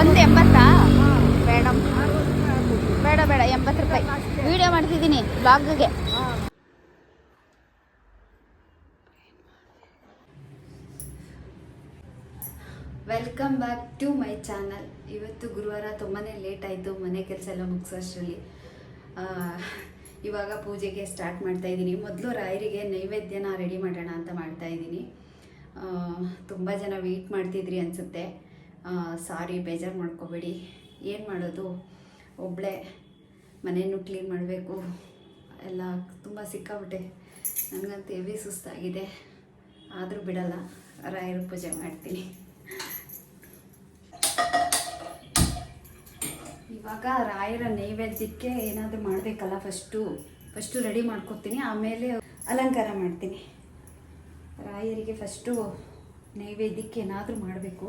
ಒಂದು ಎಂಬತ್ತಾ? ಬೇಡ ಬೇಡ ಬೇಡ, ಎಂಬತ್ತು ರೂಪಾಯಿ. ವಿಡಿಯೋ ಮಾಡ್ತಿದ್ದೀನಿ ಬ್ಲಾಗ್ಗೆ welcome back to my channel. ಇವತ್ತು ಗುರುವಾರ ತುಂಬಾ ಲೇಟ್ ಆಯಿತು, ಮನೆ ಕೆಲಸ ಎಲ್ಲ ಮುಗಿಸೋಷ್ಟರಲ್ಲಿ. ಇವಾಗ ಪೂಜೆಗೆ ಸ್ಟಾರ್ಟ್ ಮಾಡ್ತಾ ಇದ್ದೀನಿ. ಮೊದಲು ರಾಯರಿಗೆ ನೈವೇದ್ಯನ ರೆಡಿ ಮಾಡೋಣ ಅಂತ ಮಾಡ್ತಾ ಇದ್ದೀನಿ. ತುಂಬ ಜನ ವೆಯ್ಟ್ ಮಾಡ್ತಿದ್ರಿ ಅನಿಸುತ್ತೆ. ಸಾರಿ ಬೇಜಾರು ಮಾಡ್ಕೋಬೇಡಿ. ಏನು ಮಾಡೋದು? ಒಬ್ಬಳೇ ಮನೆಯನ್ನು ಕ್ಲೀನ್ ಮಾಡಬೇಕು. ಎಲ್ಲ ತುಂಬ ಸಿಕ್ಕಾಬಿಟ್ಟೆ ನನಗಂತೂ ಹೆವಿ ಸುಸ್ತಾಗಿದೆ. ಆದರೂ ಬಿಡಲ್ಲ. ರಾಯರ ಪೂಜೆ ಮಾಡ್ತೀನಿ. ಇವಾಗ ರಾಯರ ನೈವೇದ್ಯಕ್ಕೆ ಏನಾದರೂ ಮಾಡಬೇಕಲ್ಲ ಫಸ್ಟು ಫಸ್ಟು ರೆಡಿ ಮಾಡ್ಕೊತೀನಿ ಆಮೇಲೆ ಅಲಂಕಾರ ಮಾಡ್ತೀನಿ. ರಾಯರಿಗೆ ಫಸ್ಟು ನೈವೇದ್ಯಕ್ಕೆ ಏನಾದರೂ ಮಾಡಬೇಕು.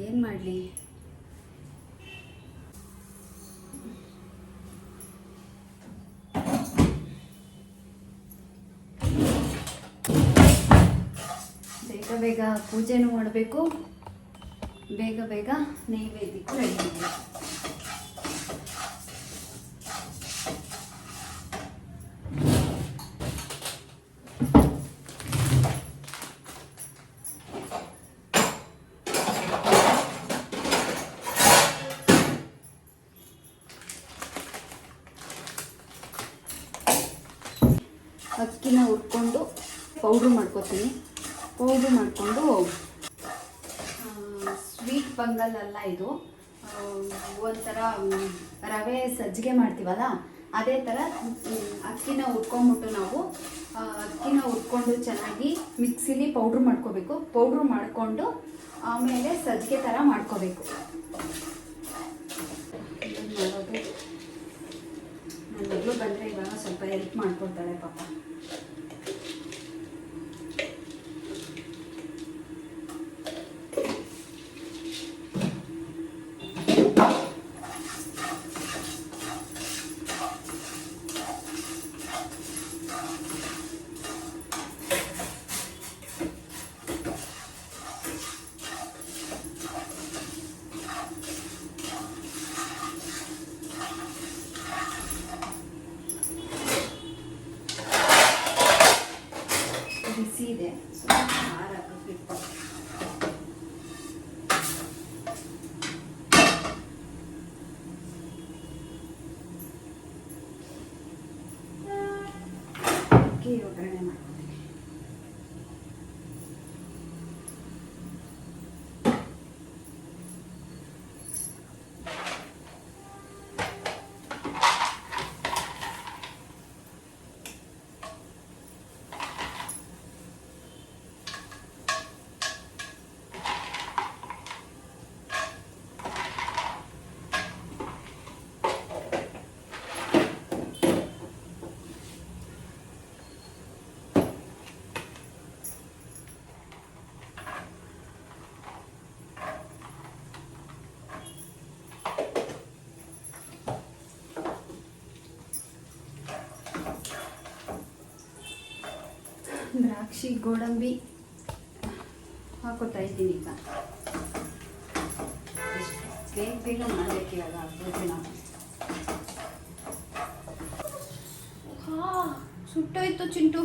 ಏನು ಮಾಡಲಿ? ಬೇಗ ಬೇಗ ಪೂಜೆನೂ ಮಾಡಬೇಕು. ಬೇಗ ಬೇಗ ನೈವೇದ್ಯಕ್ಕೂ ರೆಡಿ ಮಾಡಬೇಕು ಅಕ್ಕಿನ ಹುರ್ಕೊಂಡು ಪೌಡ್ರ್ ಮಾಡ್ಕೊತೀನಿ. ಪೌಡ್ರ್ ಮಾಡಿಕೊಂಡು ಸ್ವೀಟ್ ಪೊಂಗಲ್ ಅಲ್ಲ ಇದು. ಒಂಥರ ರವೆ ಸಜ್ಜಿಗೆ ಮಾಡ್ತೀವಲ್ಲ, ಅದೇ ಥರ ಅಕ್ಕಿನ ಹುರ್ಕೊಂಬಿಟ್ಟು ನಾವು ಅಕ್ಕಿನ ಹುರ್ಕೊಂಡು ಚೆನ್ನಾಗಿ ಮಿಕ್ಸಿಲಿ ಪೌಡ್ರ್ ಮಾಡ್ಕೋಬೇಕು. ಪೌಡ್ರ್ ಮಾಡಿಕೊಂಡು ಆಮೇಲೆ ಸಜ್ಜಿಗೆ ಥರ ಮಾಡ್ಕೋಬೇಕು. ಮಾಡೋದು ನನ್ನ ಮಗಳು ಬಂದರೆ ಇವಾಗ ಸ್ವಲ್ಪ ಹೆಲ್ಪ್ ಮಾಡ್ಕೊಡ್ತಾಳೆ ಪಾಪ ಬಿಸಿ ಇದೆ ಸ್ವಲ್ಪ ಖಾರ ಹಾಕಬೇಕು ಅಕ್ಕಿ ಒಗ್ಗರಣೆ ಮಾಡ್ಕೊತೀನಿ ದ್ರಾಕ್ಷಿ ಗೋಡಂಬಿ ಹಾಕೋತಾ ಇದ್ದೀನಿ ಈಗ. ಬೇಗ ಬೇಗ ಮಾಡಬೇಕು ಇವಾಗ ಭೋಜನ ಸುಟ್ಟೋಯ್ತು ಚಿಂಟು.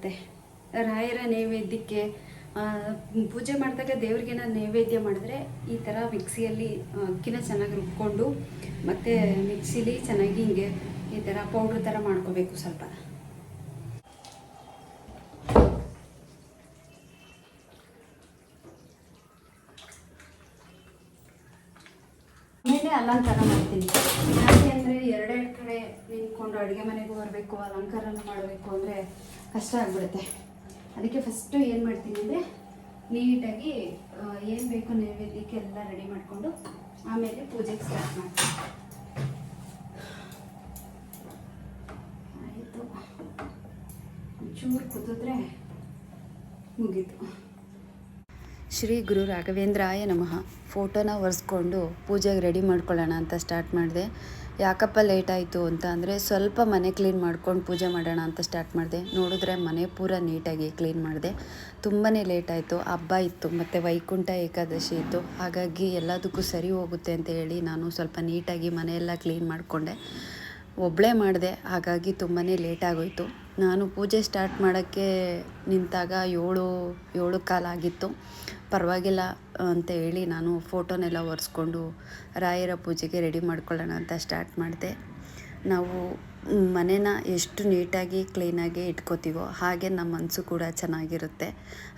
ಚೆನ್ನಾಗಿರುತ್ತೆ ರಾಯರ ನೈವೇದ್ಯಕ್ಕೆ ಪೂಜೆ ಮಾಡಿದಾಗ ದೇವ್ರಿಗೆ ನಾನು ನೈವೇದ್ಯ ಮಾಡಿದ್ರೆ ಈ ಥರ ಮಿಕ್ಸಿಯಲ್ಲಿ ಅಕ್ಕಿನ ಚೆನ್ನಾಗಿ ರುಬ್ಕೊಂಡು, ಮತ್ತು ಮಿಕ್ಸಿಲಿ ಚೆನ್ನಾಗಿ ಹಿಂಗೆ ಈ ಥರ ಪೌಡ್ರ್ ಥರ ಮಾಡ್ಕೋಬೇಕು ಸ್ವಲ್ಪ. ಅಲಂಕಾರ ಮಾಡ್ತೀನಿ ಯಾಕೆ ಅಂದರೆ ಎರಡೆರಡು ಕಡೆ ನಿಂತ್ಕೊಂಡು ಅಡುಗೆ ಮನೆಗೂ ಬರಬೇಕು ಅಲಂಕಾರ ಮಾಡಬೇಕು ಅಂದರೆ ಕಷ್ಟ ಆಗ್ಬಿಡುತ್ತೆ. ಅದಕ್ಕೆ ಫಸ್ಟು ಏನು ಮಾಡ್ತೀನಿ ಅಂದರೆ ನೀಟಾಗಿ ಏನು ಬೇಕು ನೈವೇದ್ಯಕ್ಕೆ ಎಲ್ಲ ರೆಡಿ ಮಾಡಿಕೊಂಡು ಆಮೇಲೆ ಪೂಜೆಗೆ ಸ್ಟಾರ್ಟ್ ಮಾಡ್ತೀನಿ. ಆಯಿತು. ಚೂರು ಕೂತಿದ್ರೆ ಮುಗೀತು. ಶ್ರೀ ಗುರು ರಾಘವೇಂದ್ರಾಯ ನಮಃ. ಫೋಟೋನ ಒರೆಸ್ಕೊಂಡು ಪೂಜೆಗೆ ರೆಡಿ ಮಾಡ್ಕೊಳ್ಳೋಣ ಅಂತ ಸ್ಟಾರ್ಟ್ ಮಾಡಿದೆ. ಯಾಕಪ್ಪ ಲೇಟ್ ಆಯಿತು ಅಂತ ಅಂದರೆ ಸ್ವಲ್ಪ ಮನೆ ಕ್ಲೀನ್ ಮಾಡ್ಕೊಂಡು ಪೂಜೆ ಮಾಡೋಣ ಅಂತ ಸ್ಟಾರ್ಟ್ ಮಾಡಿದೆ. ನೋಡಿದ್ರೆ ಮನೆ ಪೂರ ನೀಟಾಗಿ ಕ್ಲೀನ್ ಮಾಡಿದೆ. ತುಂಬಾ ಲೇಟ್ ಆಯಿತು. ಹಬ್ಬ ಇತ್ತು, ಮತ್ತು ವೈಕುಂಠ ಏಕಾದಶಿ ಇತ್ತು. ಹಾಗಾಗಿ ಎಲ್ಲದಕ್ಕೂ ಸರಿ ಹೋಗುತ್ತೆ ಅಂತ ಹೇಳಿ ನಾನು ಸ್ವಲ್ಪ ನೀಟಾಗಿ ಮನೆಯೆಲ್ಲ ಕ್ಲೀನ್ ಮಾಡಿಕೊಂಡೆ. ಒಬ್ಬಳೇ ಮಾಡಿದೆ, ಹಾಗಾಗಿ ತುಂಬಾ ಲೇಟ್ ಆಗೋಯಿತು. ನಾನು ಪೂಜೆ ಸ್ಟಾರ್ಟ್ ಮಾಡೋಕ್ಕೆ ನಿಂತಾಗ ಏಳು ಏಳು ಕಾಲಾಗಿತ್ತು ಪರವಾಗಿಲ್ಲ ಅಂತ ಹೇಳಿ ನಾನು ಫೋಟೋನೆಲ್ಲ ಒರೆಸ್ಕೊಂಡು ರಾಯರ ಪೂಜೆಗೆ ರೆಡಿ ಮಾಡ್ಕೊಳ್ಳೋಣ ಅಂತ ಸ್ಟಾರ್ಟ್ ಮಾಡಿದೆ. ನಾವು ಮನೇನ ಎಷ್ಟು ನೀಟಾಗಿ, ಕ್ಲೀನಾಗಿ ಇಟ್ಕೋತೀವೋ ಹಾಗೆ ನಮ್ಮ ಮನಸ್ಸು ಕೂಡ ಚೆನ್ನಾಗಿರುತ್ತೆ.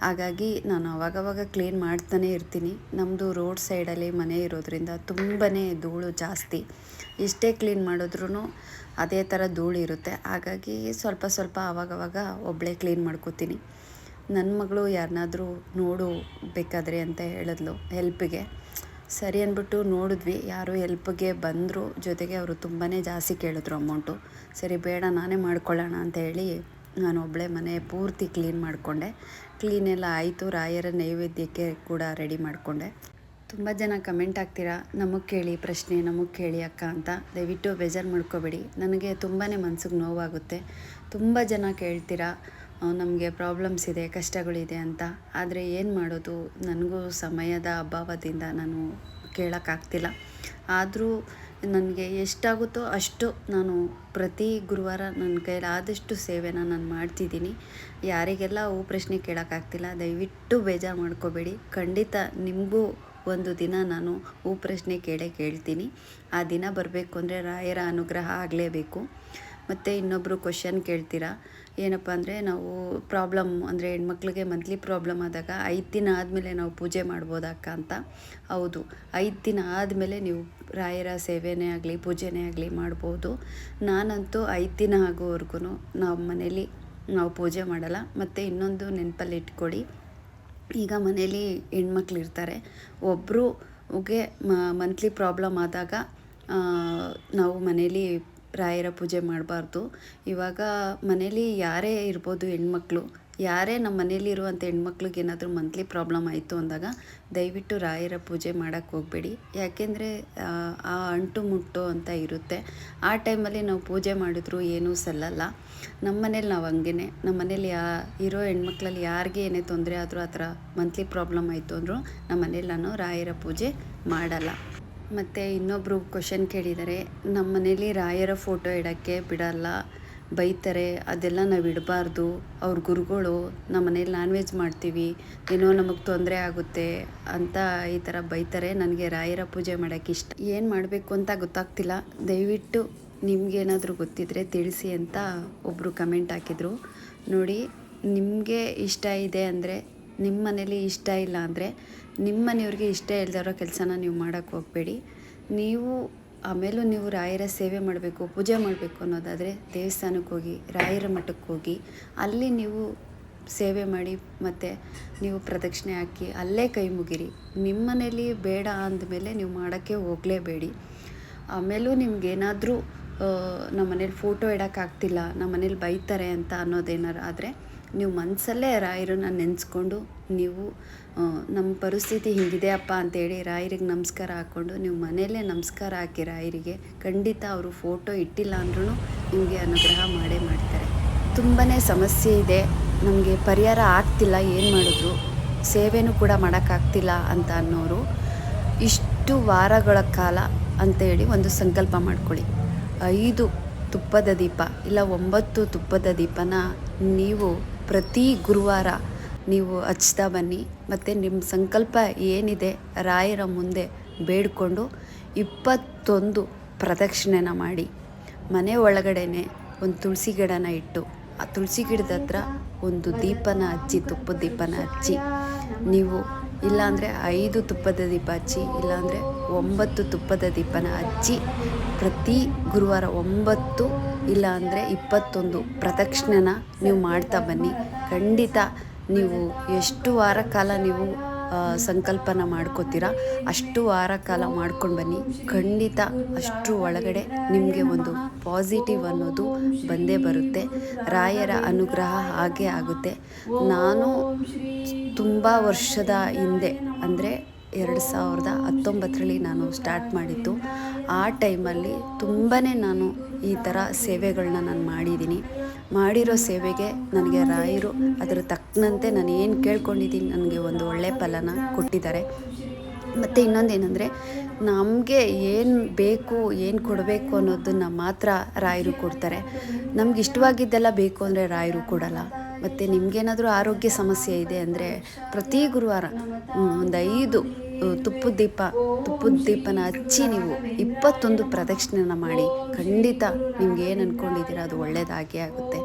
ಹಾಗಾಗಿ ನಾನು ಅವಾಗವಾಗ ಕ್ಲೀನ್ ಮಾಡ್ತಾನೆ ಇರ್ತೀನಿ. ನಮ್ಮದು ರೋಡ್ ಸೈಡಲ್ಲಿ ಮನೆ ಇರೋದ್ರಿಂದ ತುಂಬಾ ಧೂಳು ಜಾಸ್ತಿ. ಎಷ್ಟೇ ಕ್ಲೀನ್ ಮಾಡಿದ್ರೂ ಅದೇ ಥರ ಧೂಳು ಇರುತ್ತೆ ಹಾಗಾಗಿ ಸ್ವಲ್ಪ ಸ್ವಲ್ಪ ಆವಾಗವಾಗ ಒಬ್ಬಳೇ ಕ್ಲೀನ್ ಮಾಡ್ಕೋತೀನಿ. ನನ್ನ ಮಗಳು ಯಾರನ್ನಾದರೂ ನೋಡು ಬೇಕಾದರೆ ಅಂತ ಹೇಳಿದ್ಲು ಹೆಲ್ಪ್ಗೆ. ಸರಿ ಅಂದ್ಬಿಟ್ಟು ನೋಡಿದ್ವಿ. ಯಾರು ಹೆಲ್ಪ್ಗೆ ಬಂದರು ಜೊತೆಗೆ ಅವರು ತುಂಬಾ ಜಾಸ್ತಿ ಕೇಳಿದ್ರು ಅಮೌಂಟು. ಸರಿ ಬೇಡ, ನಾನೇ ಮಾಡ್ಕೊಳ್ಳೋಣ ಅಂತ ಹೇಳಿ ನಾನು ಒಬ್ಬಳೇ ಮನೆ ಪೂರ್ತಿ ಕ್ಲೀನ್ ಮಾಡಿಕೊಂಡೆ. ಕ್ಲೀನ್ ಎಲ್ಲ ಆಯಿತು. ರಾಯರ ನೈವೇದ್ಯಕ್ಕೆ ಕೂಡ ರೆಡಿ ಮಾಡಿಕೊಂಡೆ. ತುಂಬ ಜನ ಕಮೆಂಟ್ ಆಗ್ತೀರಾ ನಮಗೆ ಕೇಳಿ, ಪ್ರಶ್ನೆ ನಮಗೆ ಕೇಳಿ ಅಕ್ಕ ಅಂತ. ದಯವಿಟ್ಟು ಬೇಜಾರು ಮಾಡ್ಕೋಬೇಡಿ. ನನಗೆ ತುಂಬಾ ಮನ್ಸಿಗೆ ನೋವಾಗುತ್ತೆ. ತುಂಬ ಜನ ಕೇಳ್ತೀರಾ? ನಮಗೆ ಪ್ರಾಬ್ಲಮ್ಸ್ ಇದೆ, ಕಷ್ಟಗಳಿದೆ ಅಂತ. ಆದರೆ ಏನು ಮಾಡೋದು? ನನಗೂ ಸಮಯದ ಅಭಾವದಿಂದ ನಾನು ಕೇಳೋಕ್ಕಾಗ್ತಿಲ್ಲ. ಆದರೂ ನನಗೆ ಎಷ್ಟಾಗುತ್ತೋ ಅಷ್ಟು ನಾನು ಪ್ರತಿ ಗುರುವಾರ ನನ್ನ ಕೈಲಾದಷ್ಟು ಸೇವೆನ ನಾನು ಮಾಡ್ತಿದ್ದೀನಿ. ಯಾರಿಗೆಲ್ಲ ಹೂ ಪ್ರಶ್ನೆ ಕೇಳೋಕ್ಕಾಗ್ತಿಲ್ಲ, ದಯವಿಟ್ಟು ಬೇಜಾರು ಮಾಡ್ಕೋಬೇಡಿ. ಖಂಡಿತ ನಿಮಗೂ ಒಂದು ದಿನ ನಾನು ಹೂ ಪ್ರಶ್ನೆ ಕೇಳೇ ಕೇಳ್ತೀನಿ. ಆ ದಿನ ಬರಬೇಕು ಅಂದರೆ ರಾಯರ ಅನುಗ್ರಹ ಆಗಲೇಬೇಕು. ಮತ್ತು ಇನ್ನೊಬ್ಬರು ಕ್ವಶನ್ ಕೇಳ್ತೀರಾ? ಏನಪ್ಪ ಅಂದರೆ ನಾವು ಪ್ರಾಬ್ಲಮ್ ಅಂದರೆ ಹೆಣ್ಮಕ್ಳಿಗೆ ಮಂತ್ಲಿ ಪ್ರಾಬ್ಲಮ್ ಆದಾಗ ಐದು ದಿನ ಆದಮೇಲೆ ನಾವು ಪೂಜೆ ಮಾಡ್ಬೋದಕ್ಕ ಅಂತ? ಹೌದು, ಐದು ದಿನ ಆದಮೇಲೆ ನೀವು ರಾಯರ ಸೇವೆನೇ ಆಗಲಿ, ಪೂಜೆನೇ ಆಗಲಿ ಮಾಡ್ಬೋದು. ನಾನಂತೂ ಐದು ದಿನ ಆಗೋವರೆಗೂ ನಾವು ಮನೇಲಿ ನಾವು ಪೂಜೆ ಮಾಡಲ್ಲ. ಮತ್ತು ಇನ್ನೊಂದು ನೆನಪಲ್ಲಿ ಇಟ್ಕೊಳ್ಳಿ ಈಗ ಮನೇಲಿ ಹೆಣ್ಮಕ್ಳಿರ್ತಾರೆ. ಇರ್ತಾರೆ ಒಬ್ಬರುಗೆ ಮಂತ್ಲಿ ಪ್ರಾಬ್ಲಮ್ ಆದಾಗ ನಾವು ಮನೇಲಿ ರಾಯರ ಪೂಜೆ ಮಾಡಬಾರ್ದು. ಇವಾಗ ಮನೇಲಿ ಯಾರೇ ಇರ್ಬೋದು ಹೆಣ್ಮಕ್ಳು, ಯಾರೇ ನಮ್ಮ ಮನೇಲಿರುವಂಥ ಹೆಣ್ಮಕ್ಳಿಗೆ ಏನಾದರೂ ಮಂತ್ಲಿ ಪ್ರಾಬ್ಲಮ್ ಆಯಿತು ಅಂದಾಗ ದಯವಿಟ್ಟು ರಾಯರ ಪೂಜೆ ಮಾಡೋಕ್ಕೆ ಹೋಗಬೇಡಿ. ಯಾಕೆಂದರೆ, ಆ ಅಂಟು ಮುಟ್ಟು ಅಂತ ಇರುತ್ತೆ. ಆ ಟೈಮಲ್ಲಿ ನಾವು ಪೂಜೆ ಮಾಡಿದ್ರು ಏನೂ ಸಲ್ಲಲ್ಲ. ನಮ್ಮ ಮನೇಲಿ ನಾವು ಹಂಗೆ ನಮ್ಮ ಮನೇಲಿ ಯಾ, ಇರೋ ಹೆಣ್ಮಕ್ಳಲ್ಲಿ ಯಾರಿಗೆ ಏನೇ ತೊಂದರೆ ಆದರೂ ಆ ಥರ ಮಂತ್ಲಿ ಪ್ರಾಬ್ಲಮ್ ಆಯಿತು ಅಂದರೂ ನಮ್ಮ ಮನೇಲಿ ನಾನು ರಾಯರ ಪೂಜೆ ಮಾಡಲ್ಲ. ಮತ್ತು ಇನ್ನೊಬ್ಬರು ಕ್ವಶನ್ ಕೇಳಿದ್ದಾರೆ ನಮ್ಮ ಮನೇಲಿ ರಾಯರ ಫೋಟೋ ಇಡೋಕ್ಕೆ ಬಿಡಲ್ಲ, ಬೈತಾರೆ, ಅದೆಲ್ಲ ನಾವು ಇಡಬಾರ್ದು. ಅವ್ರ ಗುರುಗಳು ನಮ್ಮ ಮನೇಲಿ ನಾನ್ ವೆಜ್ ಮಾಡ್ತೀವಿ, ಏನೋ ನಮಗೆ ತೊಂದರೆ ಆಗುತ್ತೆ ಅಂತ ಈ ಥರ ಬೈತಾರೆ. ನನಗೆ ರಾಯರ ಪೂಜೆ ಮಾಡೋಕ್ಕೆ ಇಷ್ಟ. ಏನು ಮಾಡಬೇಕು ಅಂತ ಗೊತ್ತಾಗ್ತಿಲ್ಲ. ದಯವಿಟ್ಟು ನಿಮಗೇನಾದರೂ ಗೊತ್ತಿದ್ದರೆ ತಿಳಿಸಿ ಅಂತ ಒಬ್ಬರು ಕಮೆಂಟ್ ಹಾಕಿದರು. ನೋಡಿ, ನಿಮಗೆ ಇಷ್ಟ ಇದೆ ಅಂದರೆ ನಿಮ್ಮ ಮನೇಲಿ ಇಷ್ಟ ಇಲ್ಲ ಅಂದರೆ ನಿಮ್ಮ ಮನೆಯವ್ರಿಗೆ ಇಷ್ಟ ಇಲ್ದಿರೋ ಕೆಲಸನ ನೀವು ಮಾಡೋಕ್ಕೆ ಹೋಗಬೇಡಿ. ನೀವು ಆಮೇಲೂ ನೀವು ರಾಯರ ಸೇವೆ ಮಾಡಬೇಕು, ಪೂಜೆ ಮಾಡಬೇಕು ಅನ್ನೋದಾದರೆ ದೇವಸ್ಥಾನಕ್ಕೆ ಹೋಗಿ, ರಾಯರ ಮಠಕ್ಕೆ ಹೋಗಿ, ಅಲ್ಲಿ ನೀವು ಸೇವೆ ಮಾಡಿ ಮತ್ತು ನೀವು ಪ್ರದಕ್ಷಿಣೆ ಹಾಕಿ ಅಲ್ಲೇ ಕೈ ಮುಗಿರಿ. ನಿಮ್ಮ ಮನೇಲಿ ಬೇಡ ಅಂದಮೇಲೆ ನೀವು ಮಾಡೋಕ್ಕೆ ಹೋಗಲೇಬೇಡಿ. ಆಮೇಲೂ ನಿಮ್ಗೇನಾದರೂ ನಮ್ಮ ಮನೇಲಿ ಫೋಟೋ ಇಡೋಕ್ಕಾಗ್ತಿಲ್ಲ ನಮ್ಮ ಮನೇಲಿ ಬೈತಾರೆ ಅಂತ ಅನ್ನೋದೇನಾರು ಆದರೆ ನೀವು ಮನಸ್ಸಲ್ಲೇ ರಾಯರನ್ನ ನೆನೆಸ್ಕೊಂಡು ನೀವು ನಮ್ಮ ಪರಿಸ್ಥಿತಿ ಹಿಂಗಿದೆ ಅಪ್ಪ ಅಂತೇಳಿ ರಾಯರಿಗೆ ನಮಸ್ಕಾರ ಹಾಕ್ಕೊಂಡು ನೀವು ಮನೆಯಲ್ಲೇ ನಮಸ್ಕಾರ ಹಾಕಿ ರಾಯರಿಗೆ ಖಂಡಿತ ಅವರು ಫೋಟೋ ಇಟ್ಟಿಲ್ಲ ಅಂದ್ರೂ ನಿಮಗೆ ಅನುಗ್ರಹ ಮಾಡೇ ಮಾಡ್ತಾರೆ. ತುಂಬಾ ಸಮಸ್ಯೆ ಇದೆ. ನಮಗೆ ಪರಿಹಾರ ಆಗ್ತಿಲ್ಲ, ಏನು ಮಾಡಿದ್ರು? ಸೇವೆನೂ ಕೂಡ ಮಾಡೋಕ್ಕಾಗ್ತಿಲ್ಲ ಅಂತ ಅನ್ನೋರು ಇಷ್ಟು ವಾರಗಳ ಕಾಲ ಅಂತೇಳಿ ಒಂದು ಸಂಕಲ್ಪ ಮಾಡ್ಕೊಳ್ಳಿ. ಐದು ತುಪ್ಪದ ದೀಪ ಇಲ್ಲ ಒಂಬತ್ತು ತುಪ್ಪದ ದೀಪನ ನೀವು ಪ್ರತಿ ಗುರುವಾರ ನೀವು ಹಚ್ತಾ ಬನ್ನಿ. ಮತ್ತು ನಿಮ್ಮ ಸಂಕಲ್ಪ ಏನಿದೆ ರಾಯರ ಮುಂದೆ ಬೇಡಿಕೊಂಡು ಇಪ್ಪತ್ತೊಂದು ಪ್ರದಕ್ಷಿಣೆನ ಮಾಡಿ. ಮನೆ ಒಳಗಡೆನೆ ಒಂದು ತುಳಸಿ ಗಿಡನ ಇಟ್ಟು, ಆ ತುಳಸಿ ಗಿಡದ ಹತ್ರ ಒಂದು ದೀಪನ ಹಚ್ಚಿ, ತುಪ್ಪದ ದೀಪನ ಹಚ್ಚಿ. ನೀವು ಇಲ್ಲಾಂದರೆ ಐದು ತುಪ್ಪದ ದೀಪ ಹಚ್ಚಿ, ಇಲ್ಲಾಂದರೆ ಒಂಬತ್ತು ತುಪ್ಪದ ದೀಪನ ಹಚ್ಚಿ ಪ್ರತಿ ಗುರುವಾರ ಒಂಬತ್ತು ಇಲ್ಲ ಅಂದರೆ ಇಪ್ಪತ್ತೊಂದು ಪ್ರದಕ್ಷಿಣೆನ ನೀವು ಮಾಡ್ತಾ ಬನ್ನಿ. ಖಂಡಿತ ನೀವು ಎಷ್ಟು ವಾರ ಕಾಲ ನೀವು ಸಂಕಲ್ಪನ ಮಾಡ್ಕೋತೀರಾ, ಅಷ್ಟು ವಾರ ಕಾಲ ಮಾಡ್ಕೊಂಡು ಬನ್ನಿ. ಖಂಡಿತ ಅಷ್ಟು ಒಳಗಡೆ ನಿಮಗೆ ಒಂದು ಪಾಸಿಟಿವ್ ಅನ್ನೋದು ಬಂದೇ ಬರುತ್ತೆ. ರಾಯರ ಅನುಗ್ರಹ ಹಾಗೆ ಆಗುತ್ತೆ. ನಾನು ತುಂಬ ವರ್ಷದ ಹಿಂದೆ, ಅಂದರೆ ಎರಡು ಸಾವಿರದ ಹತ್ತೊಂಬತ್ತರಲ್ಲಿ ನಾನು ಸ್ಟಾರ್ಟ್ ಮಾಡಿದ್ದು, ಆ ಟೈಮಲ್ಲಿ ತುಂಬಾ ನಾನು ಈ ಥರ ಸೇವೆಗಳನ್ನ ನಾನು ಮಾಡಿದ್ದೀನಿ. ಮಾಡಿರೋ ಸೇವೆಗೆ ನನಗೆ ರಾಯರು ಅದರ ತಕ್ಕನಂತೆ ನಾನು ಏನು ಕೇಳ್ಕೊಂಡಿದ್ದೀನಿ ನನಗೆ ಒಂದು ಒಳ್ಳೆಯ ಫಲನ ಕೊಟ್ಟಿದ್ದಾರೆ. ಮತ್ತು ಇನ್ನೊಂದೇನೆಂದರೆ ನಮಗೆ ಏನು ಬೇಕು, ಏನು ಕೊಡಬೇಕು ಅನ್ನೋದನ್ನು ಮಾತ್ರ ರಾಯರು ಕೊಡ್ತಾರೆ. ನಮ್ಗೆ ಇಷ್ಟವಾಗಿದ್ದೆಲ್ಲ ಬೇಕು ಅಂದರೆ ರಾಯರು ಕೊಡಲ್ಲ. ಮತ್ತು ನಿಮಗೇನಾದರೂ ಆರೋಗ್ಯ ಸಮಸ್ಯೆ ಇದೆ ಅಂದರೆ ಪ್ರತಿ ಗುರುವಾರ ಒಂದು ಐದು ತುಪ್ಪದ ದೀಪ ತುಪ್ಪದ ದೀಪನ ಹಚ್ಚಿ ನೀವು ಇಪ್ಪತ್ತೊಂದು ಪ್ರದಕ್ಷಿಣೆನ ಮಾಡಿ ಖಂಡಿತ ನಿಮ್ಗೆ ಏನು ಅಂದ್ಕೊಂಡಿದ್ದೀರಾ ಅದು ಒಳ್ಳೆಯದಾಗೇ ಆಗುತ್ತೆ.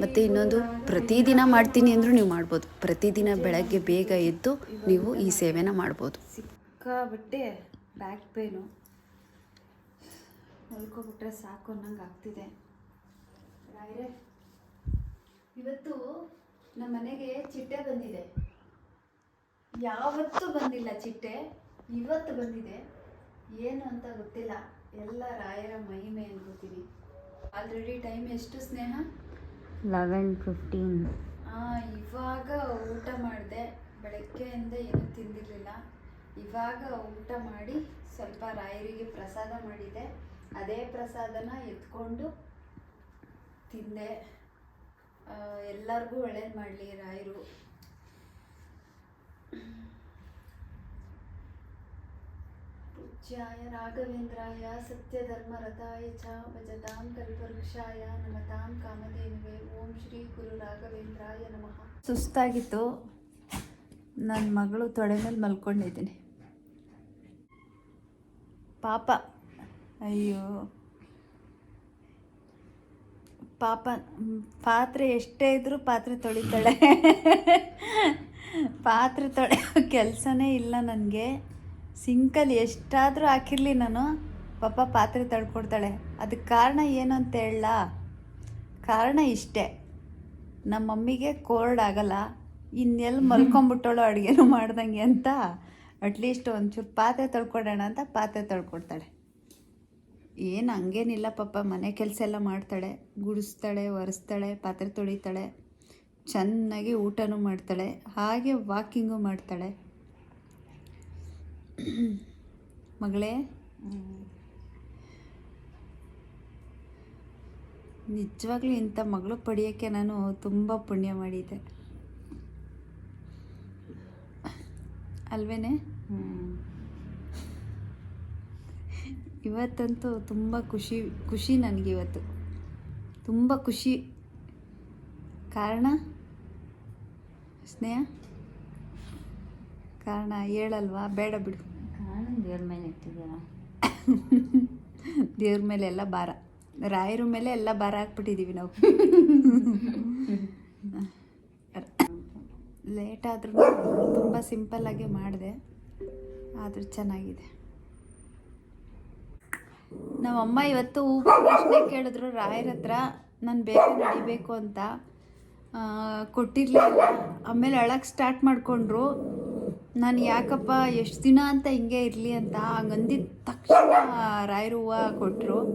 ಮತ್ತು ಇನ್ನೊಂದು, ಪ್ರತಿದಿನ ಮಾಡ್ತೀನಿ ಅಂದರೂ ನೀವು ಮಾಡ್ಬೋದು. ಪ್ರತಿದಿನ ಬೆಳಗ್ಗೆ ಬೇಗ ಎದ್ದು ನೀವು ಈ ಸೇವೆನ ಮಾಡ್ಬೋದು. ಸಿಕ್ಕಾಬಿಟ್ಟೆ ಬ್ಯಾಕ್ ಪೇನು. ಮಲ್ಕೊಬಿಟ್ರೆ ಸಾಕು ಅನ್ನಂಗೆ ಆಗ್ತಿದೆ. ಇವತ್ತು ನಮ್ಮ ಮನೆಗೆ ಚಿಟ್ಟೆ ಬಂದಿದೆ. ಯಾವತ್ತೂ ಬಂದಿಲ್ಲ ಚಿಟ್ಟೆ ಇವತ್ತು ಬಂದಿದೆ. ಏನು ಅಂತ ಗೊತ್ತಿಲ್ಲ. ಎಲ್ಲ ರಾಯರ ಮಹಿಮೆ ಅನ್ಕೋತೀನಿ. ಆಲ್ರೆಡಿ ಟೈಮ್ ಎಷ್ಟು ಸ್ನೇಹ? ಲೆವೆನ್ ಫಿಫ್ಟೀನ್ ಇವಾಗ ಊಟ ಮಾಡಿದೆ. ಬೆಳಗ್ಗೆಯಿಂದ ಏನೂ ತಿಂದಿರಲಿಲ್ಲ. ಇವಾಗ ಊಟ ಮಾಡಿ ಸ್ವಲ್ಪ ರಾಯರಿಗೆ ಪ್ರಸಾದ ಮಾಡಿದೆ. ಅದೇ ಪ್ರಸಾದನ ಎತ್ಕೊಂಡು ತಿಂದೆ. ಎಲ್ಲರಿಗೂ ಒಳ್ಳೇದು ಮಾಡಲಿ ರಾಯರು. ಪೂಜ್ಯಾಯ ರಾಘವೇಂದ್ರಾಯ ಸತ್ಯಧರ್ಮರಥಾಯ ಚ ಭಜತಾಂ ಕಲ್ಪವೃಕ್ಷಾಯ ನಮತಾಂ ಕಾಮಧೇನುವೆ ಓಂ ಶ್ರೀ ಗುರು ರಾಘವೇಂದ್ರಾಯ ನಮಃ ಸುಸ್ತಾಗಿತ್ತು. ನನ್ನ ಮಗಳು ತೊಡೆ ಮೇಲೆ ಮಲ್ಕೊಂಡಿದ್ದೀನಿ. ಪಾಪ. ಅಯ್ಯೋ. ಪಾಪ. ಪಾತ್ರೆ ಎಷ್ಟೇ ಇದ್ದರೂ ಪಾತ್ರೆ ತೊಳಿತಾಳೆ. ಪಾತ್ರೆ ತೊಳೆಯೋ ಕೆಲಸನೇ ಇಲ್ಲ ನನಗೆ. ಸಿಂಕಲ್ಲಿ ಎಷ್ಟಾದರೂ ಹಾಕಿರಲಿ ನಾನು. ಪಾಪ ಪಾತ್ರೆ ತಳ್ಕೊಡ್ತಾಳೆ ಅದಕ್ಕೆ ಕಾರಣ ಏನು ಅಂತ ಹೇಳ ಕಾರಣ ಇಷ್ಟೇ. ನಮ್ಮ ಮಮ್ಮಿಗೆ ಕೋಲ್ಡ್ ಆಗಲ್ಲ. ಇನ್ನೆಲ್ಲಿ ಮಲ್ಕೊಂಬಿಟ್ಟಳು ಅಡುಗೆನೂ ಮಾಡ್ದಂಗೆ ಅಂತ. ಅಟ್ಲೀಸ್ಟ್ ಒಂಚೂರು ಪಾತ್ರೆ ತೊಳ್ಕೊಡೋಣ ಅಂತ ಪಾತ್ರೆ ತೊಳ್ಕೊಡ್ತಾಳೆ ಏನು ಹಂಗೇನಿಲ್ಲ ಪಾಪ. ಮನೆ ಕೆಲಸ ಎಲ್ಲ ಮಾಡ್ತಾಳೆ. ಗುಡಿಸ್ತಾಳೆ, ಒರೆಸ್ತಾಳೆ, ಪಾತ್ರೆ ತೊಳಿತಾಳೆ. ಚೆನ್ನಾಗಿ ಊಟನೂ ಮಾಡ್ತಾಳೆ. ಹಾಗೆ ವಾಕಿಂಗು ಮಾಡ್ತಾಳೆ. ಮಗಳೇ? ನಿಜವಾಗ್ಲೂ ಇಂಥ ಮಗಳು ಪಡೆಯೋಕ್ಕೆ ನಾನು ತುಂಬ ಪುಣ್ಯ ಮಾಡಿದ್ದೆ. ಅಲ್ವೇನೆ? ಇವತ್ತಂತೂ ತುಂಬ ಖುಷಿ ಖುಷಿ ನನಗಿವತ್ತು. ತುಂಬ ಖುಷಿ. ಕಾರಣ? ಸ್ನೇಹ? ಕಾರಣ ಹೇಳಲ್ವಾ? ಬೇಡ ಬಿಡು. ದೇವ್ರ ಮೇಲೆ ಇಟ್ಟಿದ್ದೀರ? ದೇವ್ರ ಮೇಲೆ ಎಲ್ಲ ಭಾರ. ರಾಯರ ಮೇಲೆ ಎಲ್ಲ ಭಾರ ಹಾಕ್ಬಿಟ್ಟಿದ್ದೀವಿ ನಾವು. ಲೇಟ್ ಆದ್ರೂ ತುಂಬ ಸಿಂಪಲ್ಲಾಗೆ ಮಾಡಿದೆ. ಆದರೂ ಚೆನ್ನಾಗಿದೆ. ನಮ್ಮಮ್ಮ ಇವತ್ತು ಪ್ರಶ್ನೆ ಕೇಳಿದ್ರು ರಾಯರ ಹತ್ರ ನಾನು ಬೇಗ ನಡಿಬೇಕು ಅಂತ. ಕೊಟ್ಟಿರಲಿಲ್ಲ ಕೊಟ್ಟಿರ್ಲಿಲ್ಲ. ಆಮೇಲೆ ಅಳಕ್ಕೆ ಸ್ಟಾರ್ಟ್ ಮಾಡಿಕೊಂಡ್ರು. ನಾನು ಯಾಕಪ್ಪ ಎಷ್ಟು ದಿನ ಅಂತ ಹಿಂಗೆ ಇರಲಿ ಅಂತ ಹಂಗಂದಿದ್ದ ತಕ್ಷಣ ರಾಯರು ಹೂವು ಕೊಟ್ಟರು